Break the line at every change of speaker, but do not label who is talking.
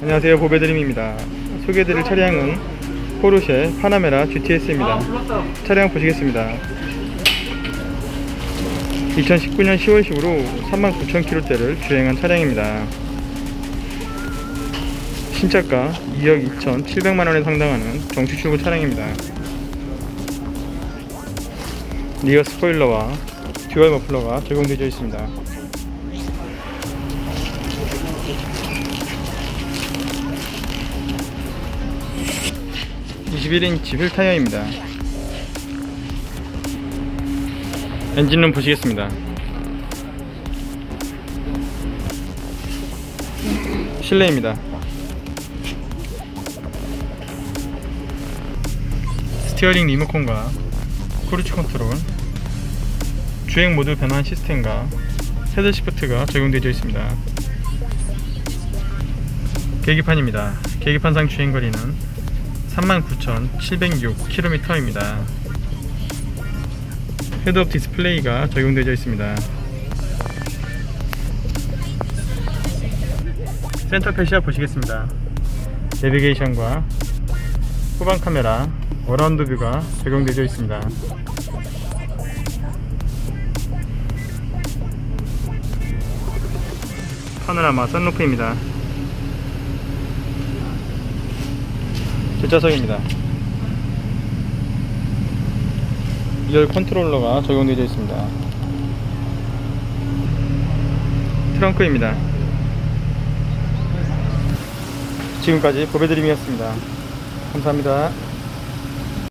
안녕하세요. 보배드림입니다. 소개해드릴 차량은 포르쉐 파나메라 GTS입니다. 차량 보시겠습니다. 2019년 10월식으로 39,000km대를 주행한 차량입니다. 신차가 2억 2,700만원에 상당하는 정식 출고 차량입니다. 리어 스포일러와 듀얼 머플러가 적용되어 있습니다 21인치 휠 타이어입니다. 엔진룸 보시겠습니다. 실내입니다. 스티어링 리모컨과 크루즈 컨트롤, 주행 모드 변환 시스템과 헤드 시프트가 적용되어 있습니다. 계기판입니다. 계기판상 주행 거리는 39,706km입니다. 헤드업 디스플레이가 적용되어 있습니다. 센터 패시아 보시겠습니다. 내비게이션과 후방 카메라, 어라운드 뷰가 적용되어 있습니다. 파노라마 선루프입니다. 뒷좌석입니다. 2열 컨트롤러가 적용되어 있습니다. 트렁크입니다. 지금까지 보배드림이었습니다. 감사합니다.